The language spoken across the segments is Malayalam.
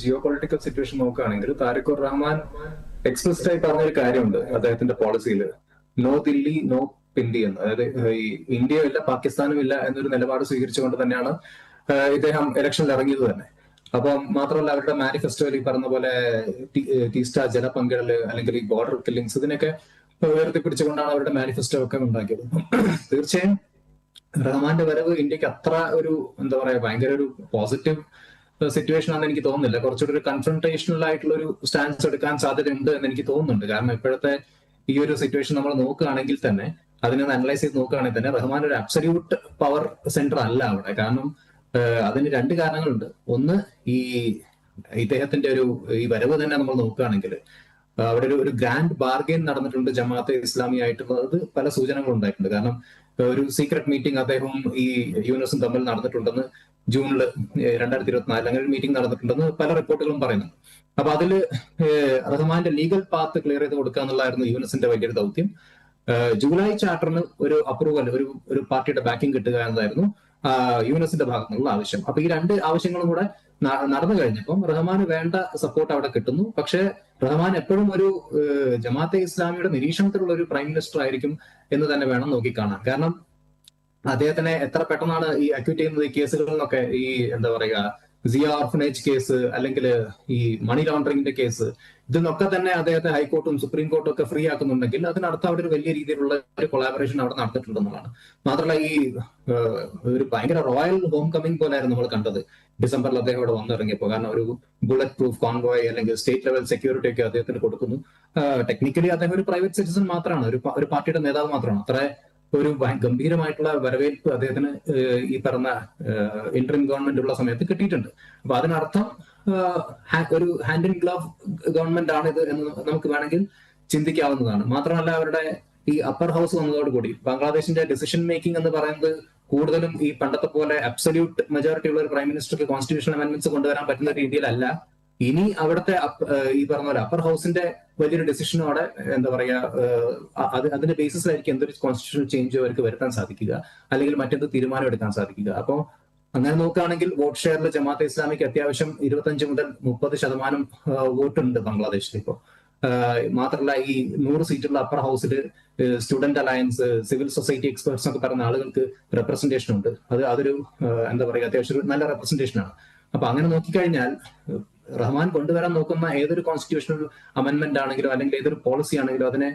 ജിയോ പൊളിറ്റിക്കൽ സിറ്റുവേഷൻ നോക്കുകയാണെങ്കിൽ താരിഖുർ റഹ്മാൻ എക്സ്പ്രസ്ഡ് ആയി പറഞ്ഞൊരു കാര്യമുണ്ട് അദ്ദേഹത്തിന്റെ പോളിസിയിൽ നോ ദില്ലി നോ പിന്തി എന്ന്. അതായത് ഈ ഇന്ത്യയും ഇല്ല പാകിസ്ഥാനും ഇല്ല എന്നൊരു നിലപാട് സ്വീകരിച്ചുകൊണ്ട് തന്നെയാണ് ഇദ്ദേഹം ഇലക്ഷനിൽ ഇറങ്ങിയത് തന്നെ. അപ്പം മാത്രമല്ല അവരുടെ മാനിഫെസ്റ്റോയിൽ ഈ പറഞ്ഞ പോലെ ടീസ്റ്റ ജലപങ്കിടൽ അല്ലെങ്കിൽ ഈ ബോർഡർ കില്ലിങ്സ് ഇതിനൊക്കെ ഉയർത്തിപ്പിടിച്ചുകൊണ്ടാണ് അവരുടെ മാനിഫെസ്റ്റോ ഒക്കെ ഉണ്ടാക്കിയത്. തീർച്ചയായും റഹ്മാന്റെ വരവ് ഇന്ത്യയ്ക്ക് അത്ര ഒരു എന്താ പറയാ ഭയങ്കര ഒരു പോസിറ്റീവ് സിറ്റുവേഷൻ ആണെന്ന് എനിക്ക് തോന്നുന്നില്ല. കുറച്ചുകൂടി ഒരു കൺഫ്രണ്ടേഷണൽ ആയിട്ടുള്ള ഒരു സ്റ്റാൻസ് എടുക്കാൻ സാധ്യതയുണ്ട് എന്ന് എനിക്ക് തോന്നുന്നുണ്ട്. കാരണം ഇപ്പോഴത്തെ ഈ ഒരു സിറ്റുവേഷൻ നമ്മൾ നോക്കുകയാണെങ്കിൽ തന്നെ അതിനെ അനലൈസ് ചെയ്ത് നോക്കുകയാണെങ്കിൽ തന്നെ റഹ്മാൻ ഒരു അബ്സല്യൂട്ട് പവർ സെന്റർ അല്ല അവിടെ. കാരണം അതിന് രണ്ട് കാരണങ്ങളുണ്ട്. ഒന്ന് ഈ ഇദ്ദേഹത്തിന്റെ ഒരു ഈ വരവ് തന്നെ നമ്മൾ നോക്കുകയാണെങ്കിൽ അവിടെ ഒരു ഒരു ഗ്രാൻഡ് ബാർഗെയിൻ നടന്നിട്ടുണ്ട് ജമാഅത്തെ ഇസ്ലാമി ആയിട്ടുള്ളത് പല സൂചനകളും ഉണ്ടായിട്ടുണ്ട്. കാരണം ഒരു സീക്രട്ട് മീറ്റിംഗ് അദ്ദേഹവും ഈ യൂനസും തമ്മിൽ നടന്നിട്ടുണ്ടെന്ന് ജൂണിൽ രണ്ടായിരത്തി ഇരുപത്തിനാലിൽ അങ്ങനെ ഒരു മീറ്റിംഗ് നടന്നിട്ടുണ്ടെന്ന് പല റിപ്പോർട്ടുകളും പറയുന്നു അപ്പൊ അതിൽ റഹ്മാന്റെ ലീഗൽ പാത്ത് ക്ലിയർ ചെയ്ത് കൊടുക്കുക എന്നുള്ളതായിരുന്നു യൂനസിന്റെ വലിയൊരു ദൗത്യം. ജൂലൈ ചാർട്ടറിന് ഒരു അപ്രൂവൽ ഒരു ഒരു പാർട്ടിയുടെ ബാക്കിംഗ് കിട്ടുക എന്നതായിരുന്നു ആ, യൂനസിന്റെ ഭാഗത്തു നിന്നുള്ള ആവശ്യം. അപ്പൊ ഈ രണ്ട് ആവശ്യങ്ങളും കൂടെ നടന്നു കഴിഞ്ഞപ്പം റഹ്മാന് വേണ്ട സപ്പോർട്ട് അവിടെ കിട്ടുന്നു. പക്ഷേ റഹ്മാൻ എപ്പോഴും ഒരു ജമാഅത്തെ ഇസ്ലാമിയുടെ നിരീക്ഷണത്തിലുള്ള ഒരു പ്രൈം മിനിസ്റ്റർ ആയിരിക്കും എന്ന് തന്നെ വേണം നോക്കിക്കാണാൻ. കാരണം അദ്ദേഹത്തിനെ എത്ര പെട്ടെന്നാണ് ഈ അക്യൂറ്റ് ചെയ്യുന്നത്? ഈ കേസുകളിൽ നിന്നൊക്കെ ഈ എന്താ പറയുക സിയ ഓർഫനേജ് കേസ് അല്ലെങ്കിൽ ഈ മണി ലോണ്ടറിംഗിന്റെ കേസ് ഇതിനൊക്കെ തന്നെ അദ്ദേഹത്തെ ഹൈക്കോർട്ടും സുപ്രീം കോർട്ടും ഒക്കെ ഫ്രീ ആക്കുന്നുണ്ടെങ്കിൽ അതിനർത്ഥം അവിടെ ഒരു വലിയ രീതിയിലുള്ള ഒരു കൊളാബറേഷൻ അവിടെ നടന്നിട്ടുണ്ടെന്നുള്ളതാണ് മാത്രമല്ല ഈ ഒരു ഭയങ്കര റോയൽ ഹോം കമ്മിങ് പോലെയായിരുന്നു നമ്മൾ കണ്ടത്. ഡിസംബറിൽ അദ്ദേഹം ഇവിടെ വന്നിറങ്ങിയപ്പോൾ. കാരണം ഒരു ബുള്ളറ്റ് പ്രൂഫ് കോൺവോയ് അല്ലെങ്കിൽ സ്റ്റേറ്റ് ലെവൽ സെക്യൂരിറ്റി ഒക്കെ അദ്ദേഹത്തിന് കൊടുക്കുന്നു. ടെക്നിക്കലി അദ്ദേഹം ഒരു പ്രൈവറ്റ് സിറ്റിസൺ മാത്രമാണ്. ഒരു ഒരു പാർട്ടിയുടെ നേതാവ് മാത്രമാണ്. അത്ര ഒരു ഗംഭീരമായിട്ടുള്ള വരവേൽപ്പ് അദ്ദേഹത്തിന് ഈ പറഞ്ഞ ഇന്ററിം ഗവൺമെന്റ് ഉള്ള സമയത്ത് കിട്ടിയിട്ടുണ്ട്. അപ്പൊ അതിനർത്ഥം ഒരു ഹാൻഡ് ഇൻ ഗ്ലവ് ഗവൺമെന്റ് ഇത് എന്ന് നമുക്ക് വേണമെങ്കിൽ ചിന്തിക്കാവുന്നതാണ്. മാത്രമല്ല അവരുടെ ഈ അപ്പർ ഹൗസ് വന്നതോടുകൂടി ബംഗ്ലാദേശിന്റെ ഡിസിഷൻ മേക്കിംഗ് എന്ന് പറയുന്നത് കൂടുതലും ഈ പണ്ടത്തെ പോലെ അബ്സല്യൂട്ട് മെജോറിറ്റി ഉള്ള ഒരു പ്രൈം മിനിസ്റ്റർക്ക് കോൺസ്റ്റിറ്റ്യൂഷൻ അമെന്റ്മെന്റ്സ് കൊണ്ടുവരാൻ പറ്റുന്ന രീതിയിലല്ല. ഇനി അവിടുത്തെ ഈ പറഞ്ഞ പോലെ അപ്പർ ഹൗസിന്റെ വലിയൊരു ഡിസിഷനും അവിടെ എന്താ പറയാ അത് അതിന്റെ ബേസിസിലായിരിക്കും എന്തൊരു കോൺസ്റ്റിറ്റ്യൂഷൻ ചേഞ്ച് അവർക്ക് വരുത്താൻ സാധിക്കുക അല്ലെങ്കിൽ മറ്റെന്ത് തീരുമാനം എടുക്കാൻ സാധിക്കുക. അപ്പോൾ അങ്ങനെ നോക്കുകയാണെങ്കിൽ വോട്ട് ഷെയറിൽ ജമാഅത്തെ ഇസ്ലാമിക്ക് അത്യാവശ്യം ഇരുപത്തഞ്ച് മുതൽ മുപ്പത് ശതമാനം വോട്ട് ഉണ്ട് ബംഗ്ലാദേശിൽ ഇപ്പോൾ മാത്രമല്ല ഈ നൂറ് സീറ്റുള്ള അപ്പർ ഹൗസിൽ student alliance civil society experts ഒക്കെ പറഞ്ഞ ആളുകൾക്ക് റെപ്രസെന്റേഷൻ ഉണ്ട്. അത് അതൊരു എന്താ പറയുക അത്യാവശ്യം നല്ല റെപ്രസെന്റേഷൻ ആണ്. അപ്പൊ അങ്ങനെ നോക്കിക്കഴിഞ്ഞാൽ റഹ്മാൻ കൊണ്ടുവരാൻ നോക്കുന്ന ഏതൊരു കോൺസ്റ്റിറ്റ്യൂഷണൽ അമെന്റ്മെന്റ് ആണെങ്കിലും അല്ലെങ്കിൽ ഏതൊരു പോളിസി ആണെങ്കിലും അതിനെ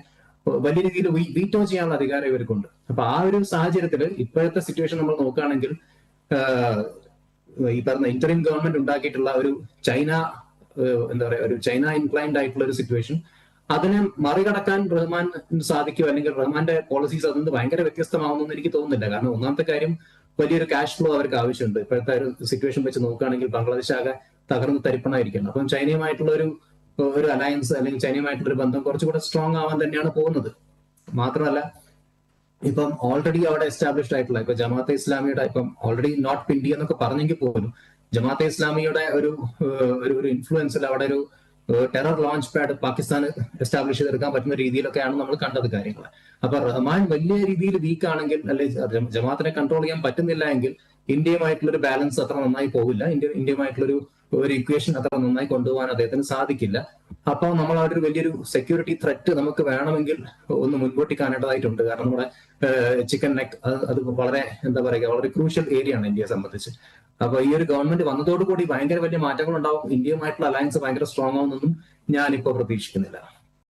വലിയ രീതിയിൽ വീറ്റോ ചെയ്യാനുള്ള അധികാരം ഇവർക്കുണ്ട്. അപ്പൊ ആ ഒരു സാഹചര്യത്തിൽ ഇപ്പോഴത്തെ സിറ്റുവേഷൻ നമ്മൾ നോക്കുകയാണെങ്കിൽ ഈ പറഞ്ഞ ഇന്ററിം ഗവൺമെന്റ് ഉണ്ടാക്കിയിട്ടുള്ള ഒരു ചൈന എന്താ പറയുക ഒരു ചൈന ഇൻക്ലൈൻഡ് ആയിട്ടുള്ള ഒരു സിറ്റുവേഷൻ അതിനെ മറികടക്കാൻ റഹ്മാൻ സാധിക്കുമോ? അല്ലെങ്കിൽ റഹ്മാന്റെ പോളിസീസ് അതിന് ഭയങ്കര വ്യത്യസ്തമാവുമെന്ന് എനിക്ക് തോന്നുന്നില്ല. കാരണം ഒന്നാമത്തെ കാര്യം വലിയൊരു ക്യാഷ് ഫ്ലോ അവർക്ക് ആവശ്യമുണ്ട്. ഇപ്പോഴത്തെ ഒരു സിറ്റുവേഷൻ വെച്ച് നോക്കുകയാണെങ്കിൽ ബംഗ്ലാദേശ് ആകെ തകർന്ന് തരിപ്പണായിരിക്കണം. അപ്പം ചൈനയുമായിട്ടുള്ള ഒരു ഒരു അലയൻസ് അല്ലെങ്കിൽ ചൈനയുമായിട്ടുള്ള ഒരു ബന്ധം കുറച്ചുകൂടെ സ്ട്രോങ് ആവാൻ തന്നെയാണ് പോകുന്നത്. മാത്രമല്ല ഇപ്പം ഓൾറെഡി അവിടെ എസ്റ്റാബ്ലിഷ്ഡ് ആയിട്ടുള്ള ഇപ്പൊ ജമാഅത്തെ ഇസ്ലാമിയുടെ ഇപ്പം ഓൾറെഡി നോട്ട് പിന്തി എന്നൊക്കെ പറഞ്ഞെങ്കിൽ പോലും ജമാഅത്തെ ഇസ്ലാമിയുടെ ഒരു ഒരു ഇൻഫ്ലുവൻസിൽ അവിടെ ഒരു terror launch pad Pakistan establish ചെയ്തെടുക്കാൻ പറ്റുന്ന രീതിയിലൊക്കെയാണ് നമ്മൾ കണ്ടത് കാര്യങ്ങൾ അപ്പൊ റഹ്മാൻ വലിയ രീതിയിൽ വീക്ക് ആണെങ്കിൽ അല്ലെ ജമാഅത്തിനെ കൺട്രോൾ ചെയ്യാൻ പറ്റുന്നില്ല എങ്കിൽ ഇന്ത്യയുമായിട്ടുള്ള ഒരു ബാലൻസ് അത്ര നന്നായി പോകില്ല ഇന്ത്യ ഇന്ത്യയുമായിട്ടുള്ള ഒരു ഇക്വേഷൻ അത്ര നന്നായി കൊണ്ടുപോകാൻ അദ്ദേഹത്തിന് സാധിക്കില്ല. അപ്പൊ നമ്മൾ അവിടെ ഒരു വലിയൊരു സെക്യൂരിറ്റി ത്രെറ്റ് നമുക്ക് വേണമെങ്കിൽ ഒന്ന് മുൻകൂട്ടി കാണേണ്ടതായിട്ടുണ്ട്. കാരണം നമ്മുടെ ചിക്കൻ നെക്ക് അത് വളരെ എന്താ പറയുക വളരെ ക്രൂഷ്യൽ ഏരിയ ആണ് ഇന്ത്യയെ സംബന്ധിച്ച്. അപ്പൊ ഈ ഒരു ഗവൺമെന്റ് വന്നതോടുകൂടി ഭയങ്കര വലിയ മാറ്റങ്ങൾ ഉണ്ടാവും ഇന്ത്യയുമായിട്ടുള്ള അലയൻസ് ഭയങ്കര സ്ട്രോങ് ആവുന്നൊന്നും ഞാനിപ്പോ പ്രതീക്ഷിക്കുന്നില്ല.